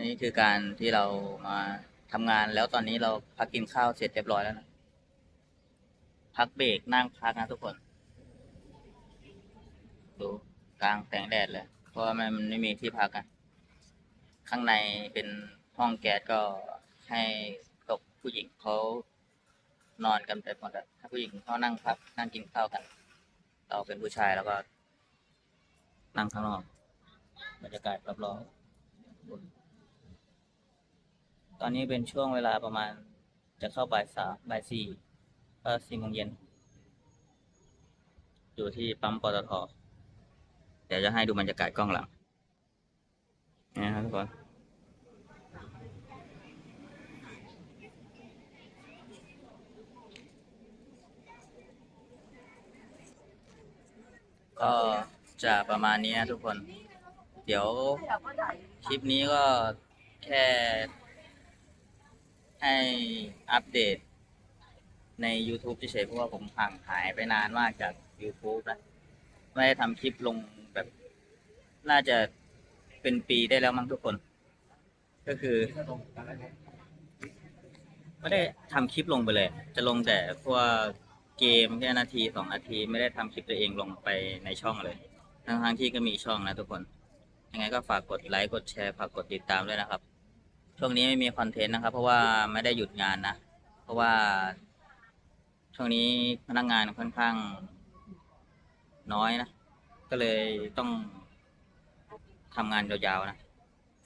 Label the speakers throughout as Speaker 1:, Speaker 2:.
Speaker 1: นี่คือการที่เรามาทำงานแล้วตอนนี้เราพักกินข้าวเสร็จเรียบร้อยแล้วนะพักเบรกนั่งพักนะทุกคน ดูกลางแสงแดดเลย เพราะว่ามันไม่มีที่พักอะข้างในเป็นห้องแก๊สก็ให้ตกผู้หญิงเขานอนกันไปหมดอะถ้าผู้หญิงเขานั่งพักนั่งกินข้าวกัน เราเป็นผู้ชายแล้วก็ นั่งข้างนอกบรรยากาศรอบๆ ตอนนี้เป็นช่วงเวลาประมาณจะเข้าบ่ายสามบ่ายสี่ก็สี่โมงเย็น อยู่ที่ปั๊มปตทเดี๋ยวจะให้ดูบรรยากาศกล้องหลังนะครับทุกคนก็จะประมาณนี้นะทุกคน เดี๋ยวคลิปนี้ก็แค่ ให้อัปเดตใน YouTube เฉยๆเพราะว่าผมห่างหายไปนานมากจาก YouTube นะไม่ได้ทำคลิปลงแบบ น่าจะเป็นปีได้แล้วมั้งทุกคน ก็คือ ไม่ได้ทำคลิปลงไปเลย จะลงแต่พวกเกมแค่นาทีสองนาที ไม่ได้ทำคลิปตัวเองลงไปในช่องเลยทางทั้งๆที่ก็มีช่องนะทุกคน ยังไงก็ฝากกดไลค์กดแชร์ฝากกดติดตามด้วยนะครับ ช่วงนี้ไม่มีคอนเทนต์นะครับ เพราะว่าไม่ได้หยุดงานนะ เพราะว่า ช่วงนี้พนักงานค่อนข้าง น้อยนะ ก็เลยต้องทำงานยาวๆนะ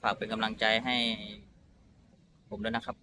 Speaker 1: ฝากเป็นกำลังใจให้ ผมด้วยนะครับ